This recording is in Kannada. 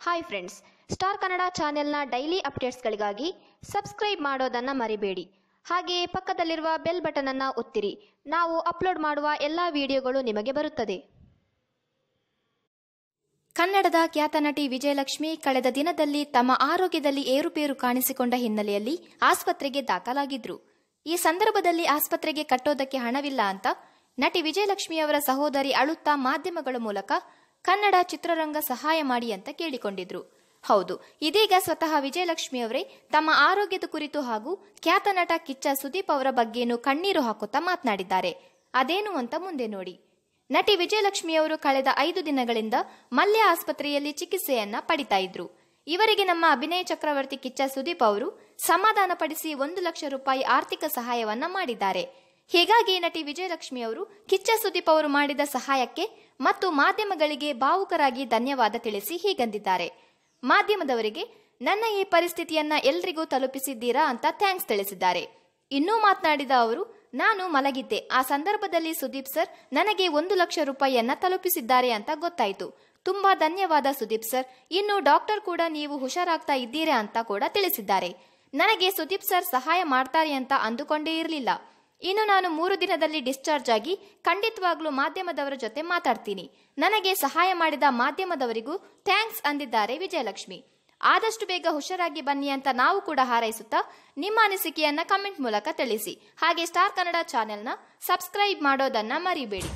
ಹಾಯ್ ಫ್ರೆಂಡ್ಸ್ ಸ್ಟಾರ್ ಕನ್ನಡ ಚಾನೆಲ್ನ ಡೈಲಿ ಅಪ್ಡೇಟ್ಸ್ಗಳಿಗಾಗಿ ಸಬ್ಸ್ಕ್ರೈಬ್ ಮಾಡೋದನ್ನು ಮರಿಬೇಡಿ. ಹಾಗೆಯೇ ಪಕ್ಕದಲ್ಲಿರುವ ಬೆಲ್ ಬಟನನ್ನು ಒತ್ತಿರಿ. ನಾವು ಅಪ್ಲೋಡ್ ಮಾಡುವ ಎಲ್ಲ ವಿಡಿಯೋಗಳು ನಿಮಗೆ ಬರುತ್ತದೆ. ಕನ್ನಡದ ಖ್ಯಾತ ನಟಿ ವಿಜಯಲಕ್ಷ್ಮಿ ಕಳೆದ ದಿನದಲ್ಲಿ ತಮ್ಮ ಆರೋಗ್ಯದಲ್ಲಿ ಏರುಪೇರು ಕಾಣಿಸಿಕೊಂಡ ಹಿನ್ನೆಲೆಯಲ್ಲಿ ಆಸ್ಪತ್ರೆಗೆ ದಾಖಲಾಗಿದ್ರು. ಈ ಸಂದರ್ಭದಲ್ಲಿ ಆಸ್ಪತ್ರೆಗೆ ಕಟ್ಟೋದಕ್ಕೆ ಹಣವಿಲ್ಲ ಅಂತ ನಟಿ ವಿಜಯಲಕ್ಷ್ಮಿಯವರ ಸಹೋದರಿ ಅಳುತ್ತಾ ಮಾಧ್ಯಮಗಳ ಮೂಲಕ ಕನ್ನಡ ಚಿತ್ರರಂಗ ಸಹಾಯ ಮಾಡಿ ಅಂತ ಕೇಳಿಕೊಂಡಿದ್ರು. ಹೌದು, ಇದೀಗ ಸ್ವತಃ ವಿಜಯಲಕ್ಷ್ಮಿಯವರೇ ತಮ್ಮ ಆರೋಗ್ಯದ ಕುರಿತು ಹಾಗೂ ಖ್ಯಾತ ನಟ ಕಿಚ್ಚ ಸುದೀಪ್ ಅವರ ಬಗ್ಗೆನು ಕಣ್ಣೀರು ಹಾಕುತ್ತಾ ಮಾತನಾಡಿದ್ದಾರೆ. ಅದೇನು ಅಂತ ಮುಂದೆ ನೋಡಿ. ನಟಿ ವಿಜಯಲಕ್ಷ್ಮಿಯವರು ಕಳೆದ ಐದು ದಿನಗಳಿಂದ ಮಲ್ಯ ಆಸ್ಪತ್ರೆಯಲ್ಲಿ ಚಿಕಿತ್ಸೆಯನ್ನ ಪಡಿತಾ ಇದ್ರು. ಇವರಿಗೆ ನಮ್ಮ ಅಭಿನಯ ಚಕ್ರವರ್ತಿ ಕಿಚ್ಚ ಸುದೀಪ್ ಅವರು ಸಮಾಧಾನಪಡಿಸಿ ಒಂದು ಲಕ್ಷ ರೂಪಾಯಿ ಆರ್ಥಿಕ ಸಹಾಯವನ್ನ ಮಾಡಿದ್ದಾರೆ. ಹೀಗಾಗಿ ನಟಿ ವಿಜಯಲಕ್ಷ್ಮಿ ಅವರು ಕಿಚ್ಚ ಸುದೀಪ್ ಅವರು ಮಾಡಿದ ಸಹಾಯಕ್ಕೆ ಮತ್ತು ಮಾಧ್ಯಮಗಳಿಗೆ ಭಾವುಕರಾಗಿ ಧನ್ಯವಾದ ತಿಳಿಸಿ ಹೀಗಂದಿದ್ದಾರೆ. ಮಾಧ್ಯಮದವರಿಗೆ, ನನ್ನ ಈ ಪರಿಸ್ಥಿತಿಯನ್ನ ಎಲ್ರಿಗೂ ತಲುಪಿಸಿದ್ದೀರಾ ಅಂತ ಥ್ಯಾಂಕ್ಸ್ ತಿಳಿಸಿದ್ದಾರೆ. ಇನ್ನೂ ಮಾತನಾಡಿದ ಅವರು, ನಾನು ಮಲಗಿದ್ದೆ. ಆ ಸಂದರ್ಭದಲ್ಲಿ ಸುದೀಪ್ ಸರ್ ನನಗೆ ಒಂದು ಲಕ್ಷ ರೂಪಾಯಿಯನ್ನ ತಲುಪಿಸಿದ್ದಾರೆ ಅಂತ ಗೊತ್ತಾಯಿತು. ತುಂಬಾ ಧನ್ಯವಾದ ಸುದೀಪ್ ಸರ್. ಇನ್ನು ಡಾಕ್ಟರ್ ಕೂಡ ನೀವು ಹುಷಾರಾಗ್ತಾ ಇದ್ದೀರಾ ಅಂತ ಕೂಡ ತಿಳಿಸಿದ್ದಾರೆ. ನನಗೆ ಸುದೀಪ್ ಸರ್ ಸಹಾಯ ಮಾಡ್ತಾರೆ ಅಂತ ಅಂದುಕೊಂಡೇ ಇರಲಿಲ್ಲ. ಇನ್ನು ನಾನು ಮೂರು ದಿನದಲ್ಲಿ ಡಿಸ್ಚಾರ್ಜ್ ಆಗಿ ಖಂಡಿತವಾಗ್ಲೂ ಮಾಧ್ಯಮದವರ ಜೊತೆ ಮಾತಾಡ್ತೀನಿ. ನನಗೆ ಸಹಾಯ ಮಾಡಿದ ಮಾಧ್ಯಮದವರಿಗೂ ಥ್ಯಾಂಕ್ಸ್ ಅಂದಿದ್ದಾರೆ ವಿಜಯಲಕ್ಷ್ಮಿ. ಆದಷ್ಟು ಬೇಗ ಹುಷಾರಾಗಿ ಬನ್ನಿ ಅಂತ ನಾವು ಕೂಡ ಹಾರೈಸುತ್ತಾ ನಿಮ್ಮ ಅನಿಸಿಕೆಯನ್ನ ಕಮೆಂಟ್ ಮೂಲಕ ತಿಳಿಸಿ. ಹಾಗೆ ಸ್ಟಾರ್ ಕನ್ನಡ ಚಾನೆಲ್ನ ಸಬ್ಸ್ಕ್ರೈಬ್ ಮಾಡೋದನ್ನ ಮರಿಬೇಡಿ.